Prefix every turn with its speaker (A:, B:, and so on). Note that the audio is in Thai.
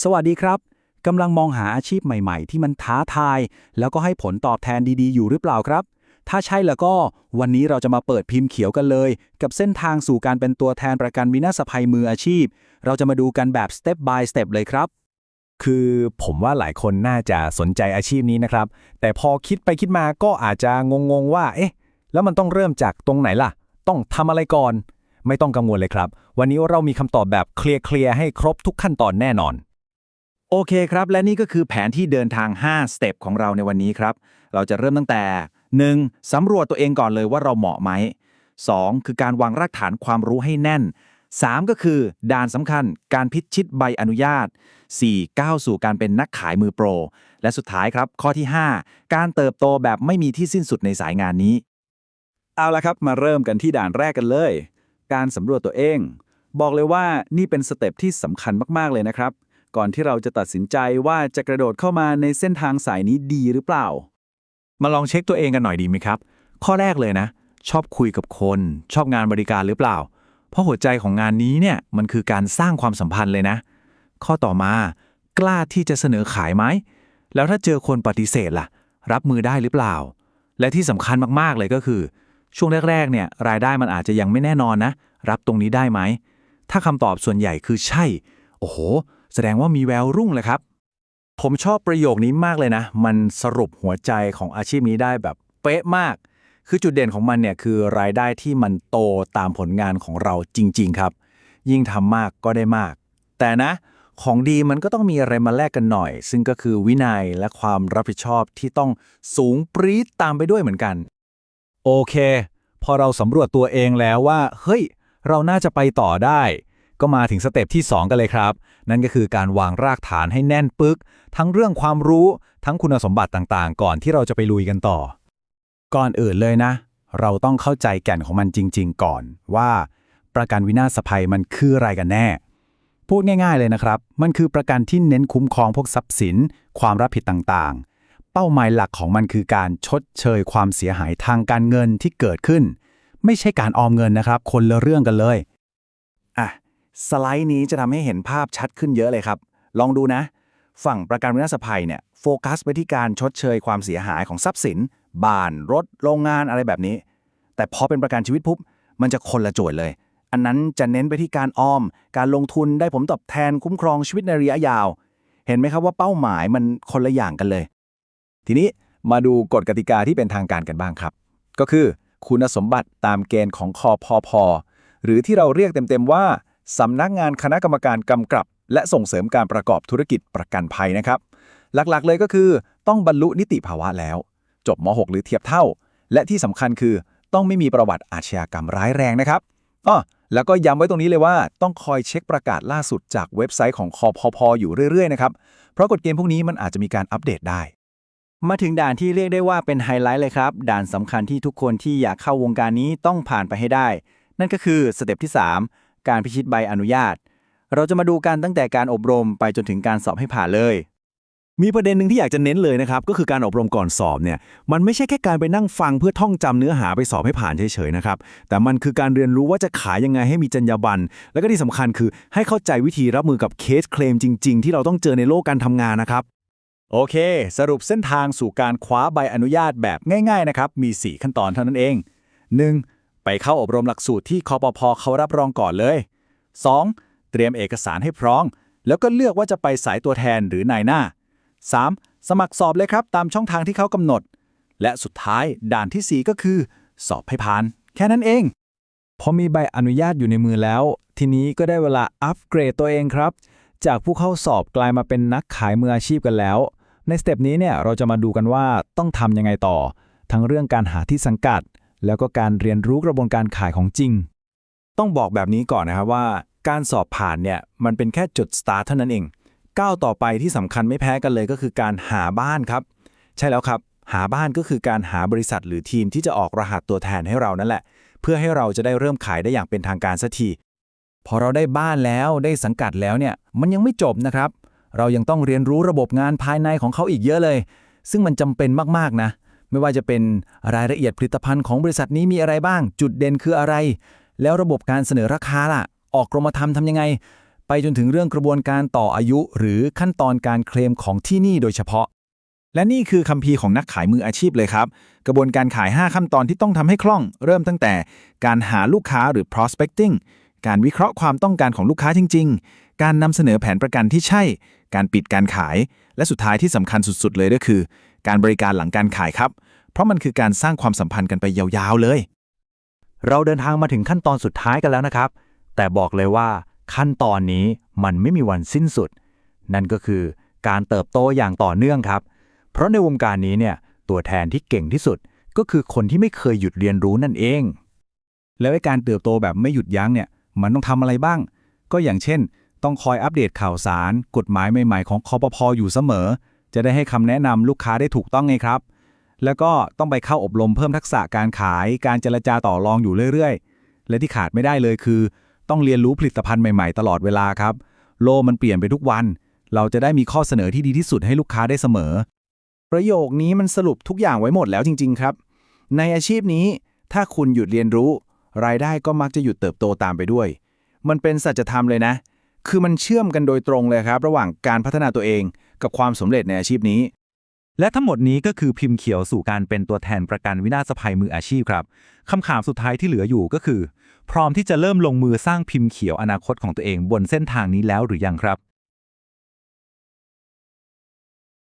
A: สวัสดีครับ กำลังมองหาอาชีพใหม่ ๆ ที่มันท้าทาย แล้วก็ให้ผลตอบแทนดีๆ อยู่หรือเปล่าครับ ถ้าใช่แล้วก็ วันนี้เราจะมาเปิดพิมพ์เขียวกันเลย กับเส้นทางสู่การเป็นตัวแทนประกันวินาศภัยมืออาชีพ เราจะมาดูกันแบบ step by step เลยครับ
B: คือผมว่าหลายคนน่าจะสนใจอาชีพนี้นะครับ แต่พอคิดไปคิดมาก็อาจจะงงๆว่า เอ๊ะ แล้วมันต้องเริ่มจากตรงไหนล่ะ ต้องทำอะไรก่อน ไม่ต้องกังวลเลยครับ วันนี้เรามีคำตอบแบบเคลียร์ๆให้ครบทุกขั้นตอนแน่นอน
A: โอเคครับ และนี่ก็คือแผนที่เดินทาง 5 สเต็ปของเราในวันนี้ครับ เราจะเริ่มตั้งแต่ 1. สำรวจตัวเองก่อนเลยว่าเราเหมาะไหม 2. คือการวางรากฐานความรู้ให้แน่น 3. ก็คือ ด่านสำคัญ การพิชิตใบอนุญาต 4. ก้าวสู่การเป็นนักขายมือโปร และสุดท้ายครับ ข้อที่ 5 การเติบโตแบบไม่มีที่สิ้นสุดในสายงานนี้ เอาละครับมาเริ่มกันที่ด่านแรกกันเลย การสำรวจตัวเอง บอกเลยว่านี่เป็นสเต็ปที่สำคัญมากๆเลยนะครับ ก่อนที่เราจะตัดสินใจว่าจะกระโดดเข้ามาในเส้นทางสายนี้ดีหรือเปล่า
B: มาลองเช็คตัวเองกันหน่อยดีไหมครับ ข้อแรกเลยนะ ชอบคุยกับคน ชอบงานบริการหรือเปล่า เพราะหัวใจของงานนี้เนี่ยมันคือการสร้างความสัมพันธ์เลยนะ ข้อต่อมากล้าที่จะเสนอขายไหมแล้วถ้าเจอคนปฏิเสธล่ะ รับมือได้หรือเปล่า และที่สำคัญมากๆเลยก็คือ ช่วงแรกๆเนี่ยรายได้มันอาจจะยังไม่แน่นอนนะ รับตรงนี้ได้ไหมถ้าคำตอบส่วนใหญ่คือใช่ โอ้โห แสดงว่ามีแววรุ่งเลยครับ ผมชอบประโยคนี้มากเลยนะ มันสรุปหัวใจของอาชีพนี้ได้แบบเป๊ะมาก คือจุดเด่นของมันเนี่ยคือรายได้ที่มันโตตามผลงานของเราจริง ๆ ครับ ยิ่งทำมากก็ได้มาก แต่นะของดีมันก็ต้องมีอะไรมาแลกกันหน่อย ซึ่งก็คือวินัยและความรับผิดชอบที่ต้องสูงปรี๊ดตามไปด้วยเหมือนกัน โอเค พอเราสำรวจตัวเองแล้วว่า เฮ้ย เราน่าจะไปต่อได้ ก็มาถึงสเต็ปที่ 2 กันเลยครับ นั่นก็คือการวางรากฐานให้แน่นปึก ทั้งเรื่องความรู้ทั้งคุณสมบัติต่างๆ ก่อนที่เราจะไปลุยกันต่อ ก่อนอื่นเลยนะ เราต้องเข้าใจแก่นของมันจริง ๆ ก่อนว่า ประกันวินาศภัยมันคืออะไรกันแน่ พูดง่าย ๆเลยนะครับ มันคือประกันที่เน้นคุ้มครองพวกทรัพย์สิน ความรับผิดต่างๆ เป้าหมายหลักของมันคือการชดเชยความเสียหายทางการเงินที่เกิดขึ้น ไม่ใช่การออมเงินนะครับ คนละเรื่องกันเลยอะ สไลด์นี้จะทำให้เห็นภาพชัดขึ้นเยอะเลยครับ ลองดูนะ ฝั่งประกันวินาศภัยเนี่ยโฟกัสไปที่การชดเชยความเสียหายของทรัพย์สิน บ้าน รถ โรงงานอะไรแบบนี้ แต่พอเป็นประกันชีวิตปุ๊บ มันจะคนละโจทย์เลย อันนั้นจะเน้นไปที่การออม การลงทุนได้ผลตอบแทนคุ้มครองชีวิตในระยะยาว เห็นไหมครับว่าเป้าหมายมันคนละอย่างกันเลย ทีนี้มาดูกฎกติกาที่เป็นทางการกันบ้างครับ ก็คือคุณสมบัติตามเกณฑ์ของคอพอพอหรือที่เราเรียกเต็มๆว่า สำนักงานคณะกรรมการกำกับ และส่งเสริมการประกอบธุรกิจประกันภัยนะครับ หลักๆเลยก็คือ ต้องบรรลุนิติภาวะแล้ว จบม .6 หรือเทียบเท่า และที่สำคัญคือ ต้องไม่มีประวัติอาชญากรรมร้ายแรงนะครับอ้อแล้วก็ย้ำไว้ตรงนี้เลยว่าต้องคอยเช็คประกาศล่าสุดจากเว็บไซต์ของคอพอพออยู่เรื่อยๆนะครับ เพราะกฎเกณฑ์พวกนี้มันอาจจะมีการอัปเดตได้
A: มาถึงด่านที่เรียกได้ว่าเป็นไฮไลท์เลยครับ ด่านสำคัญที่ทุกคนที่อยากเข้าวงการนี้ต้องผ่านไปให้ได้ นั่นก็คือสเต็ปที่3 การพิชิตใบอนุญาต เราจะมาดูกันตั้งแต่การอบรมไปจนถึงการสอบให้ผ่านเลย
C: มีประเด็นหนึ่งที่อยากจะเน้นเลยนะครับ ก็คือการอบรมก่อนสอบเนี่ย มันไม่ใช่แค่การไปนั่งฟังเพื่อท่องจำเนื้อหาไปสอบให้ผ่านเฉยๆนะครับ แต่มันคือการเรียนรู้ว่าจะขายยังไงให้มีจรรยาบรรณ แล้วก็ที่สำคัญคือให้เข้าใจวิธีรับมือกับเคสเคลมจริง ๆ ที่เราต้องเจอในโลกการทำงานนะครับ
A: โอเค สรุปเส้นทางสู่การคว้าใบอนุญาตแบบง่าย ๆ นะครับ มี 4 ขั้นตอนเท่านั้นเอง 1. ไปเข้าอบรมหลักสูตรที่คอปพเขารับรองก่อนเลย 2. เตรียมเอกสารให้พร้อม แล้วก็เลือกว่าจะไปสายตัวแทนหรือนายหน้า 3. สมัครสอบเลยครับตามช่องทางที่เขากำหนด และสุดท้ายด่านทีสี่ 4 ก็คือ สอบให้ผ่าน แค่นั้นเอง
B: พอมีใบอนุญาตอยู่ในมือแล้ว ทีนี้ก็ได้เวลาอัปเกรดตัวเองครับ จากผู้เข้าสอบกลายมาเป็นนักขายมืออาชีพกันแล้ว ในสเต็ปนี้เนี่ยเราจะมาดูกันว่าต้องทำยังไงต่อ ทั้งเรื่องการหาที่สังกัด แล้วก็การเรียนรู้กระบวนการขายของจริง
A: ต้องบอกแบบนี้ก่อนนะครับว่า การสอบผ่านเนี่ยมันเป็นแค่จุดสตาร์ทเท่านั้นเองก้าวต่อไปที่สำคัญไม่แพ้กันเลยก็คือการหาบ้านครับ ใช่แล้วครับ หาบ้านก็คือการหาบริษัทหรือทีมที่จะออกรหัสตัวแทนให้เรานั่นแหละ เพื่อให้เราจะได้เริ่มขายได้อย่างเป็นทางการสักทีพอเราได้บ้านแล้วได้สังกัดแล้วเนี่ยมันยังไม่จบนะครับ เรายังต้องเรียนรู้ระบบงานภายในของเขาอีกเยอะเลย ซึ่งมันจำเป็นมากๆนะ ไม่ว่าจะเป็นรายละเอียดผลิตภัณฑ์ของบริษัทนี้มีอะไรบ้าง จุดเด่นคืออะไร แล้วระบบการเสนอราคาล่ะ ออกกรมธรรม์ทำยังไง
C: ไปจนถึงเรื่องกระบวนการต่ออายุ หรือขั้นตอนการเคลมของที่นี่โดยเฉพาะ
A: และนี่คือคัมภีร์ของนักขายมืออาชีพเลยครับ กระบวนการขาย 5 ขั้นตอนที่ต้องทำให้คล่อง เริ่มตั้งแต่การหาลูกค้าหรือ prospecting การวิเคราะห์ความต้องการของลูกค้าจริง ๆ การนำเสนอแผนประกันที่ใช่ การปิดการขาย และสุดท้ายที่สำคัญสุด ๆ เลยก็คือ การบริการหลังการขายครับ เพราะมันคือการสร้างความสัมพันธ์กันไปยาวๆเลย
B: เราเดินทางมาถึงขั้นตอนสุดท้ายกันแล้วนะครับ แต่บอกเลยว่าขั้นตอนนี้มันไม่มีวันสิ้นสุด นั่นก็คือการเติบโตอย่างต่อเนื่องครับ เพราะในวงการนี้เนี่ยตัวแทนที่เก่งที่สุด ก็คือคนที่ไม่เคยหยุดเรียนรู้นั่นเอง
C: แล้วการเติบโตแบบไม่หยุดยั้งเนี่ยมันต้องทำอะไรบ้าง ก็อย่างเช่น ต้องคอยอัปเดตข่าวสาร กฎหมายใหม่ๆของคอปพออยู่เสมอ จะได้ให้คำแนะนำลูกค้าได้ถูกต้องไงครับ แล้วก็ต้องไปเข้าอบรมเพิ่มทักษะการขาย การเจรจาต่อรองอยู่เรื่อยๆ และที่ขาดไม่ได้เลยคือ ต้องเรียนรู้ผลิตภัณฑ์ใหม่ๆ ตลอดเวลาครับ โลกมันเปลี่ยนไปทุกวัน เราจะได้มีข้อเสนอที่ดีที่สุดให้ลูกค้าได้เสมอ
A: ประโยคนี้มันสรุปทุกอย่างไว้หมดแล้วจริง ๆ ครับ ในอาชีพนี้ ถ้าคุณหยุดเรียนรู้ รายได้ก็มักจะหยุดเติบโตตามไปด้วย มันเป็นสัจธรรมเลยนะ คือมันเชื่อมกันโดยตรงเลยครับ ระหว่างการพัฒนาตัวเอง กับความสำเร็จในอาชีพนี้
B: และทั้งหมดนี้ก็คือพิมพ์เขียวสู่การเป็นตัวแทนประกันวินาศภัยมืออาชีพครับคำถามสุดท้ายที่เหลืออยู่ก็คือ พร้อมที่จะเริ่มลงมือสร้างพิมพ์เขียวอนาคตของตัวเองบนเส้นทางนี้แล้วหรือยังครับ